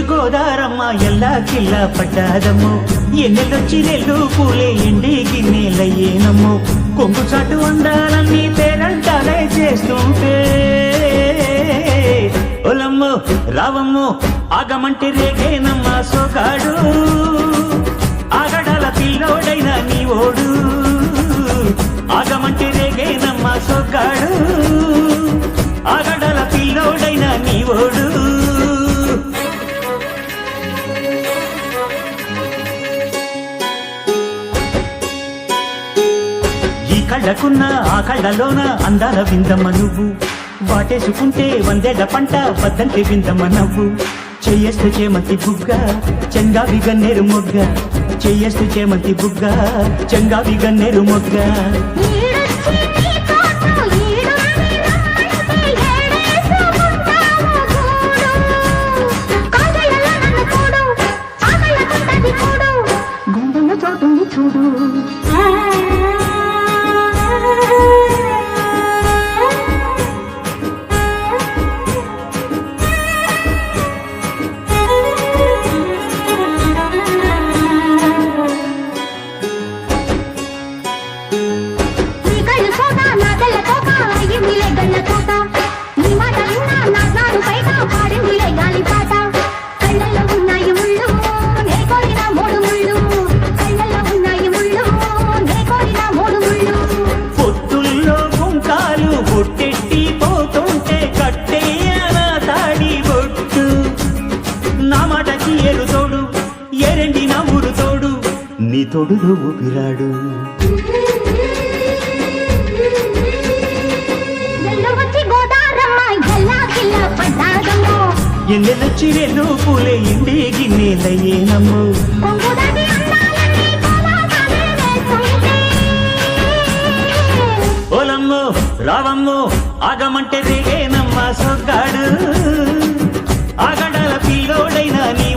గోదారమ్మ ఎల్లా కిల్లా పట్టాదమ్ము ఎన్నెల్లొచ్చి నెల్లు పూలే ఎండి గిన్నెలయ్యేనమ్మో కొంగు చాటు అందాలన్నీ పేరంటాలే చేస్తుంటే. ఒలమ్ము రావమ్ము ఆగమంటే రేగేనమ్మ సోగాడు ఆగడాల పిల్లోడైన నీ ఓడు. ఆగమంటే రేగేనమ్మ సోగాడు ఆగడాల పిల్లోడైన నీ ఓడు. కళ్ళకున్న ఆ కళ్ళలోన అందాల విందమ్మ నువ్వు. వాటేసుకుంటే వందేళ్ళ పంట వద్దంటే విందమ్మ నవ్వు. చెయ్యేస్తు చేమంతి బుగ్గ చెంగావి గన్నేరు మొగ్గ. చెయ్యేస్తు చేమంతి బుగ్గ చెంగావి గన్నేరు మొగ్గ. ఈడొచ్చి నీ ఊపిరాడు. ఎల్లు పూలే ఇండి గిన్నెలయ్యేనమ్ము ఓలమ్మో రావమ్మో ఆగమంటే రేగేనమ్మ సొగ్గాడు. ఆగడాల పిల్లోడైన నీ